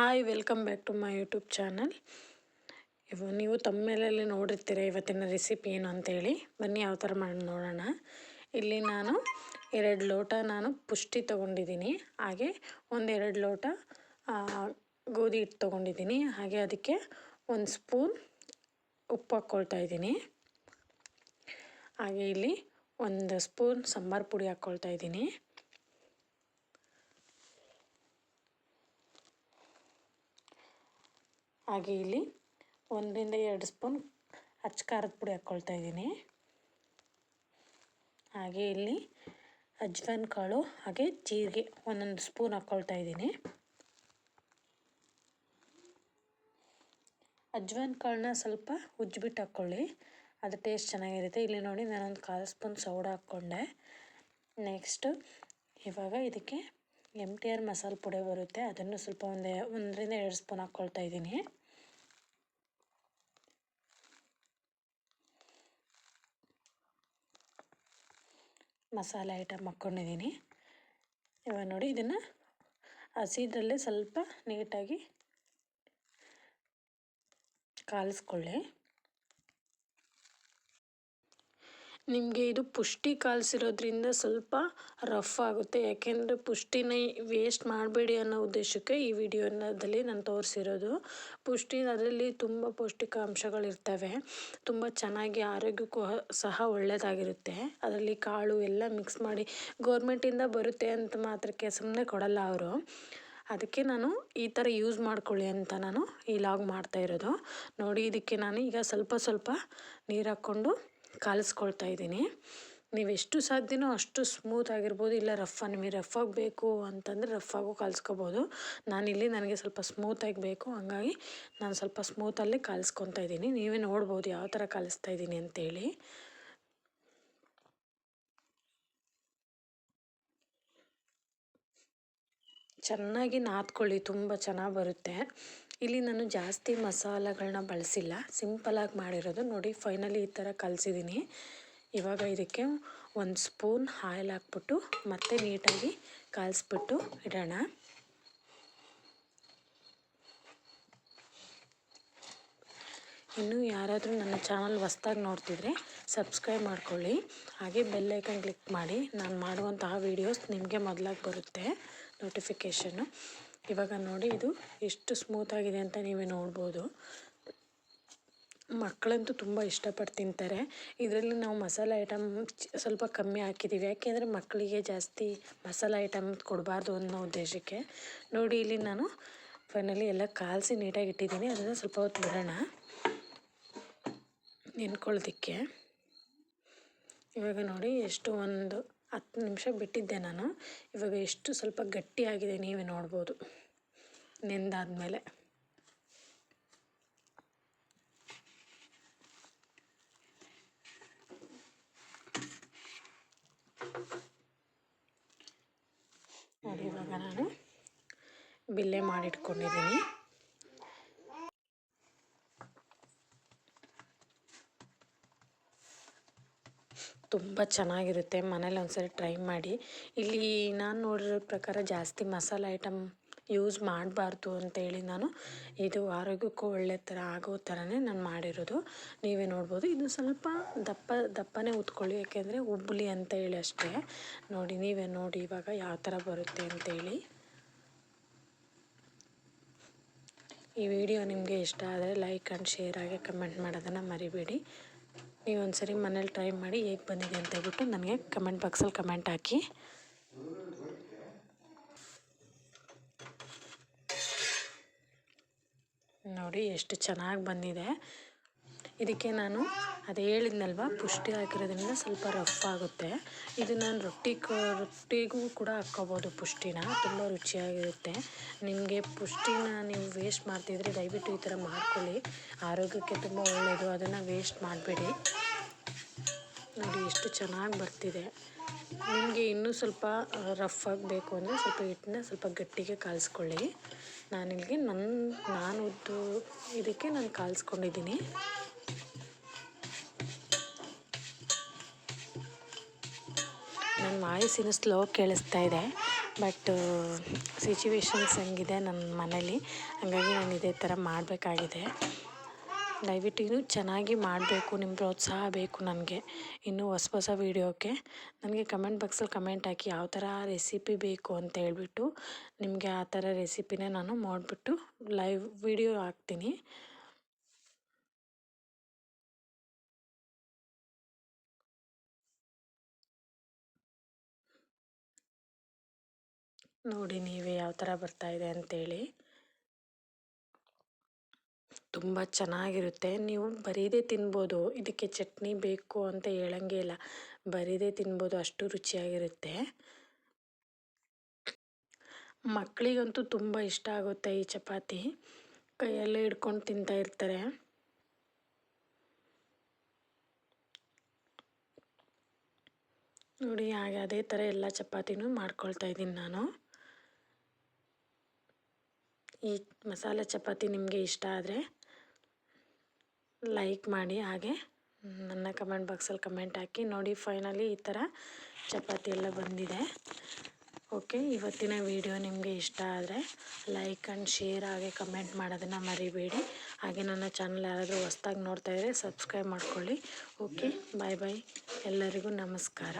Hi welcome back to my YouTube channel ಇವು ನೀವು ತಮ್ಮೇಲಲ್ಲಿ ನೋಡಿರ್ತೀರ ಇವತ್ತಿನ ರೆಸಿಪಿ ಏನು ಅಂತೇಳಿ. ಬನ್ನಿ ಯಾವ ಥರ ಮಾಡಿ ನೋಡೋಣ. ಇಲ್ಲಿ ನಾನು ಎರಡು ಲೋಟ ನಾನು ಪುಷ್ಟಿ ತೊಗೊಂಡಿದ್ದೀನಿ. ಹಾಗೆ ಒಂದೆರಡು ಲೋಟ ಗೋಧಿ ಹಿಟ್ಟು ತೊಗೊಂಡಿದ್ದೀನಿ. ಹಾಗೆ ಅದಕ್ಕೆ ಒಂದು ಸ್ಪೂನ್ ಉಪ್ಪು ಹಾಕ್ಕೊಳ್ತಾ ಇದ್ದೀನಿ. ಹಾಗೆ ಇಲ್ಲಿ ಒಂದು ಸ್ಪೂನ್ ಸಾಂಬಾರು ಪುಡಿ ಹಾಕ್ಕೊಳ್ತಾ ಇದ್ದೀನಿ. ಹಾಗೆ ಇಲ್ಲಿ ಒಂದರಿಂದ ಎರಡು ಸ್ಪೂನ್ ಅಚ್ಚ ಖಾರದ ಪುಡಿ ಹಾಕ್ಕೊಳ್ತಾ ಇದ್ದೀನಿ. ಹಾಗೆ ಇಲ್ಲಿ ಅಜ್ವಾನ್ ಕಾಳು ಹಾಗೆ ಜೀರಿಗೆ ಒಂದೊಂದು ಸ್ಪೂನ್ ಹಾಕ್ಕೊಳ್ತಾ ಇದ್ದೀನಿ. ಅಜ್ವಾನ್ ಕಾಳನ್ನ ಸ್ವಲ್ಪ ಉಜ್ಜಿಬಿಟ್ಟು ಹಾಕ್ಕೊಳ್ಳಿ. ಅದು ಟೇಸ್ಟ್ ಚೆನ್ನಾಗಿರುತ್ತೆ. ಇಲ್ಲಿ ನೋಡಿ ನಾನೊಂದು ಕಾಲು ಸ್ಪೂನ್ ಸೌಡಾ ಹಾಕ್ಕೊಂಡೆ. ನೆಕ್ಸ್ಟ್ ಇವಾಗ ಇದಕ್ಕೆ ಎಂ ಟಿ ಆರ್ ಮಸಾಲೆ ಪುಡಿ ಬರುತ್ತೆ. ಅದನ್ನು ಸ್ವಲ್ಪ ಒಂದು ಒಂದರಿಂದ ಎರಡು ಸ್ಪೂನ್ ಹಾಕ್ಕೊಳ್ತಾ ಇದ್ದೀನಿ. ಮಸಾಲೆ ಐಟಮ್ ಹಾಕ್ಕೊಂಡಿದ್ದೀನಿ. ಇವಾಗ ನೋಡಿ ಇದನ್ನು ಹಸಿದ್ರಲ್ಲೇ ಸ್ವಲ್ಪ ನೀಟಾಗಿ ಕಾಲಿಸ್ಕೊಳ್ಳಿ. ನಿಮಗೆ ಇದು ಪುಷ್ಟಿ ಕಾಲ್ಸಿರೋದ್ರಿಂದ ಸ್ವಲ್ಪ ರಫ್ ಆಗುತ್ತೆ. ಯಾಕೆಂದರೆ ಪುಷ್ಟಿನ ವೇಸ್ಟ್ ಮಾಡಬೇಡಿ ಅನ್ನೋ ಉದ್ದೇಶಕ್ಕೆ ಈ ವಿಡಿಯೋನದಲ್ಲಿ ನಾನು ತೋರಿಸಿರೋದು. ಪುಷ್ಟಿ ಅದರಲ್ಲಿ ತುಂಬ ಪೌಷ್ಟಿಕಾಂಶಗಳಿರ್ತವೆ. ತುಂಬ ಚೆನ್ನಾಗಿ ಆರೋಗ್ಯಕ್ಕೂ ಸಹ ಒಳ್ಳೆಯದಾಗಿರುತ್ತೆ ಅದರಲ್ಲಿ ಕಾಳು ಎಲ್ಲ ಮಿಕ್ಸ್ ಮಾಡಿ ಗೋರ್ಮೆಂಟಿಂದ ಬರುತ್ತೆ ಅಂತ ಮಾತ್ರಕ್ಕೆ ಸುಮ್ಮನೆ ಕೊಡಲ್ಲ ಅವರು. ಅದಕ್ಕೆ ನಾನು ಈ ಥರ ಯೂಸ್ ಮಾಡ್ಕೊಳ್ಳಿ ಅಂತ ನಾನು ಈ ಲಾಗ್ ಮಾಡ್ತಾ ಇರೋದು. ನೋಡಿ, ಇದಕ್ಕೆ ನಾನು ಈಗ ಸ್ವಲ್ಪ ಸ್ವಲ್ಪ ನೀರು ಹಾಕ್ಕೊಂಡು ಕಾಲಿಸ್ಕೊಳ್ತಾ ಇದ್ದೀನಿ. ಎಷ್ಟು ಸಾಧ್ಯನೋ ಅಷ್ಟು ಸ್ಮೂತ್ ಆಗಿರ್ಬೋದು, ಇಲ್ಲ ರಫ್ ನಿಮಗೆ ರಫ್ ಆಗಬೇಕು ಅಂತಂದರೆ ರಫ್ ಆಗು ಕಾಲಿಸ್ಕೋಬೋದು. ನಾನಿಲ್ಲಿ ನನಗೆ ಸ್ವಲ್ಪ ಸ್ಮೂತಾಗಿ ಬೇಕು, ಹಂಗಾಗಿ ನಾನು ಸ್ವಲ್ಪ ಸ್ಮೂತಲ್ಲೇ ಕಾಲಿಸ್ಕೊತಾ ಇದ್ದೀನಿ. ನೀವೇ ನೋಡ್ಬೋದು ಯಾವ ಥರ ಕಾಲಿಸ್ತಾ ಇದ್ದೀನಿ ಅಂತೇಳಿ. ಚೆನ್ನಾಗಿ ನಾದ್ಕೊಳ್ಳಿ, ತುಂಬ ಚೆನ್ನಾಗಿ ಬರುತ್ತೆ. ಇಲ್ಲಿ ನಾನು ಜಾಸ್ತಿ ಮಸಾಲೆಗಳನ್ನ ಬಳಸಿಲ್ಲ. ಸಿಂಪಲಾಗಿ ಮಾಡಿರೋದು. ನೋಡಿ ಫೈನಲಿ ಈ ಥರ ಕಲಸಿದ್ದೀನಿ ಇವಾಗ ಇದಕ್ಕೆ ಒಂದು ಸ್ಪೂನ್ ಆಯಿಲ್ ಹಾಕ್ಬಿಟ್ಟು, ಮತ್ತೆ ನೀಟಾಗಿ ಕಲಸ್ಬಿಟ್ಟು ಇಡೋಣ. ಇನ್ನೂ ಯಾರಾದರೂ ನನ್ನ ಚಾನಲ್ ಹೊಸ್ದಾಗಿ ನೋಡ್ತಿದ್ರೆ ಸಬ್ಸ್ಕ್ರೈಬ್ ಮಾಡ್ಕೊಳ್ಳಿ. ಹಾಗೆ ಬೆಲ್ಲೈಕನ್ ಕ್ಲಿಕ್ ಮಾಡಿ. ನಾನು ಮಾಡುವಂತಹ ವೀಡಿಯೋಸ್ ನಿಮಗೆ ಮೊದಲಾಗಿ ಬರುತ್ತೆ. ನೋಟಿಫಿಕೇಷನ್ನು ಇವಾಗ ನೋಡಿ, ಇದು ಎಷ್ಟು ಸ್ಮೂತಾಗಿದೆ ಅಂತ ನೀವೇ ನೋಡ್ಬೋದು. ಮಕ್ಕಳಂತೂ ತುಂಬ ಇಷ್ಟಪಟ್ಟು ತಿಂತಾರೆ. ಇದರಲ್ಲಿ ನಾವು ಮಸಾಲೆ ಐಟಮ್ ಸ್ವಲ್ಪ ಕಮ್ಮಿ ಹಾಕಿದ್ದೀವಿ ಯಾಕೆಂದರೆ ಮಕ್ಕಳಿಗೆ ಜಾಸ್ತಿ ಮಸಾಲೆ ಐಟಮ್ ಕೊಡಬಾರ್ದು ಅನ್ನೋ ಉದ್ದೇಶಕ್ಕೆ. ನೋಡಿ, ಇಲ್ಲಿ ನಾನು ಫೈನಲಿ ಎಲ್ಲ ಕಾಲಿಸಿ ನೀಟಾಗಿ ಇಟ್ಟಿದ್ದೀನಿ. ಅದನ್ನು ಸ್ವಲ್ಪ ಹೊತ್ತು ಬಿಡೋಣ. ನೆನ್ಕೊಳ್ಳೋದಕ್ಕೆ ಇವಾಗ ನೋಡಿ, ಎಷ್ಟು ಒಂದು ಹತ್ತು ನಿಮಿಷ ಬಿಟ್ಟಿದ್ದೆ ನಾನು. ಇವಾಗ ಎಷ್ಟು ಸ್ವಲ್ಪ ಗಟ್ಟಿಯಾಗಿದೆ ನೀವೇ ನೋಡ್ಬೋದು. ನೆಂದಾದಮೇಲೆ. ನೋಡಿ ಇವಾಗ ನಾನು ಬಿಲ್ಲೆ ಮಾಡಿಟ್ಕೊಂಡಿದ್ದೀನಿ. ತುಂಬ ಚೆನ್ನಾಗಿರುತ್ತೆ. ಮನೇಲಿ ಒಂದ್ಸರಿ ಟ್ರೈ ಮಾಡಿ. ಇಲ್ಲಿ ನಾನು ನೋಡಿರೋ ಪ್ರಕಾರ ಜಾಸ್ತಿ ಮಸಾಲೆ ಐಟಮ್ ಯೂಸ್ ಮಾಡಬಾರ್ದು ಅಂತೇಳಿ ನಾನು ಇದು ಆರೋಗ್ಯಕ್ಕೂ ಒಳ್ಳೆ ಥರ ಆಗೋ ಥರನೇ ನಾನು ಮಾಡಿರೋದು. ನೀವೇ ನೋಡ್ಬೋದು. ಇದು ಸ್ವಲ್ಪ ದಪ್ಪ, ದಪ್ಪನೇ ಉತ್ಕೊಳ್ಳಿ. ಯಾಕೆಂದರೆ ಉಬ್ಬಲಿ ಅಂತ ಹೇಳಿ ಅಷ್ಟೇ. ನೋಡಿ, ನೀವೇ ನೋಡಿ ಇವಾಗ ಯಾವ ಥರ ಬರುತ್ತೆ ಅಂತೇಳಿ ಈ ವಿಡಿಯೋ ನಿಮಗೆ ಇಷ್ಟ ಆದರೆ ಲೈಕ್ ಆ್ಯಂಡ್ ಶೇರ್ ಆಗಿ ಕಮೆಂಟ್ ಮಾಡೋದನ್ನು ಮರಿಬೇಡಿ. ನೀವು ಸರಿ ಮನೇಲಿ ಟ್ರೈ ಮಾಡಿ ಹೇಗೆ ಬಂದಿದೆ ಅಂತ ಹೇಳ್ಬಿಟ್ಟು ನನಗೆ ಕಮೆಂಟ್ ಬಾಕ್ಸಲ್ಲಿ ಕಮೆಂಟ್ ಹಾಕಿ. ನೋಡಿ ಎಷ್ಟು ಚೆನ್ನಾಗಿ ಬಂದಿದೆ. ಇದಕ್ಕೆ ನಾನು ಅದು ಹೇಳಿದ್ನಲ್ವ? ಪುಷ್ಟಿ ಹಾಕಿರೋದ್ರಿಂದ ಸ್ವಲ್ಪ ರಫ್ ಆಗುತ್ತೆ. ಇದು ನಾನು ರೊಟ್ಟಿ ರೊಟ್ಟಿಗೂ ಕೂಡ ಹಾಕ್ಕೋಬೋದು ಪುಷ್ಟಿನ. ತುಂಬ ರುಚಿಯಾಗಿರುತ್ತೆ. ನಿಮಗೆ ಪುಷ್ಟಿನ ನೀವು ವೇಸ್ಟ್ ಮಾಡ್ತಿದ್ರೆ ದಯವಿಟ್ಟು ಈ ಥರ ಮಾಡ್ಕೊಳ್ಳಿ. ಆರೋಗ್ಯಕ್ಕೆ ತುಂಬ ಒಳ್ಳೆಯದು ಅದನ್ನು ವೇಸ್ಟ್ ಮಾಡಬೇಡಿ. ನೋಡಿ ಎಷ್ಟು ಚೆನ್ನಾಗಿ ಬರ್ತಿದೆ. ನಿಮಗೆ ಇನ್ನೂ ಸ್ವಲ್ಪ ರಫ್ ಆಗಬೇಕು ಅಂದರೆ ಸ್ವಲ್ಪ ಹಿಟ್ಟನ್ನ ಸ್ವಲ್ಪ ಗಟ್ಟಿಗೆ ಕಾಲಿಸ್ಕೊಳ್ಳಿ. ನಾನಿಲ್ಲಿಗೆ ನನ್ನ ನಾನು ಉದ್ದು ಇದಕ್ಕೆ ನಾನು ಕಾಲಿಸ್ಕೊಂಡಿದ್ದೀನಿ. ನನ್ನ ವಾಯ್ಸ್ ಇನ್ನು ಸ್ಲೋ ಕೇಳಿಸ್ತಾ ಇದೆ. ಬಟ್ ಸಿಚುವೇಶನ್ಸ್ ಹಂಗಿದೆ ನನ್ನ ಮನೇಲಿ, ಹಾಗಾಗಿ ನಾನು ಇದೇ ಥರ ಮಾಡಬೇಕಾಗಿದೆ. ದಯವಿಟ್ಟು ಇನ್ನೂ ಚೆನ್ನಾಗಿ ಮಾಡಬೇಕು ನಿಮ್ಮ ಪ್ರೋತ್ಸಾಹ ಬೇಕು ನನಗೆ. ಇನ್ನೂ ಹೊಸ ಹೊಸ ವೀಡಿಯೋಕ್ಕೆ ನನಗೆ ಕಮೆಂಟ್ ಬಾಕ್ಸಲ್ಲಿ ಕಮೆಂಟ್ ಹಾಕಿ ಯಾವ ಥರ ರೆಸಿಪಿ ಬೇಕು ಅಂತ ಹೇಳಿಬಿಟ್ಟು ನಿಮಗೆ ಆ ಥರ ರೆಸಿಪಿನೇ ನಾನು ಮಾಡಿಬಿಟ್ಟು ಲೈವ್ ವಿಡಿಯೋ ಹಾಕ್ತೀನಿ. ನೋಡಿ ನೀವೇ ಯಾವ ಥರ ಬರ್ತಾಯಿದೆ ಅಂತೇಳಿ. ತುಂಬ ಚೆನ್ನಾಗಿರುತ್ತೆ. ನೀವು ಬರೀದೇ ತಿನ್ಬೋದು. ಇದಕ್ಕೆ ಚಟ್ನಿ ಬೇಕು ಅಂತ ಹೇಳಂಗೆ ಇಲ್ಲ. ಬರೀದೇ ತಿನ್ಬೋದು ಅಷ್ಟು ರುಚಿಯಾಗಿರುತ್ತೆ. ಮಕ್ಕಳಿಗಂತೂ ತುಂಬ ಇಷ್ಟ ಆಗುತ್ತೆ ಈ ಚಪಾತಿ. ಕೈಯಲ್ಲೇ ಹಿಡ್ಕೊಂಡು ತಿಂತಾ ಇರ್ತಾರೆ. ನೋಡಿ, ಹಾಗೆ ಅದೇ ಥರ ಎಲ್ಲ ಚಪಾತಿನೂ ಮಾಡ್ಕೊಳ್ತಾ ಇದ್ದೀನಿ ನಾನು. ಈ ಮಸಾಲೆ ಚಪಾತಿ ನಿಮಗೆ ಇಷ್ಟ ಆದರೆ ಲೈಕ್ ಮಾಡಿ ಹಾಗೆ ನನ್ನ ಕಮೆಂಟ್ ಬಾಕ್ಸಲ್ಲಿ ಕಮೆಂಟ್ ಹಾಕಿ. ನೋಡಿ ಫೈನಲಿ ಈ ಥರ ಚಪಾತಿ ಎಲ್ಲ ಬಂದಿದೆ. ಓಕೆ ಇವತ್ತಿನ ವಿಡಿಯೋ ನಿಮಗೆ ಇಷ್ಟ ಆದರೆ ಲೈಕ್ ಆ್ಯಂಡ್ ಶೇರ್ ಹಾಗೆ ಕಮೆಂಟ್ ಮಾಡೋದನ್ನು ಮರಿಬೇಡಿ. ಹಾಗೆ ನನ್ನ ಚಾನಲ್ ಯಾರಾದರೂ ಹೊಸ್ದಾಗಿ ನೋಡ್ತಾಯಿದ್ರೆ ಸಬ್ಸ್ಕ್ರೈಬ್ ಮಾಡ್ಕೊಳ್ಳಿ. ಓಕೆ ಬಾಯ್ ಬಾಯ್ ಎಲ್ಲರಿಗೂ ನಮಸ್ಕಾರ.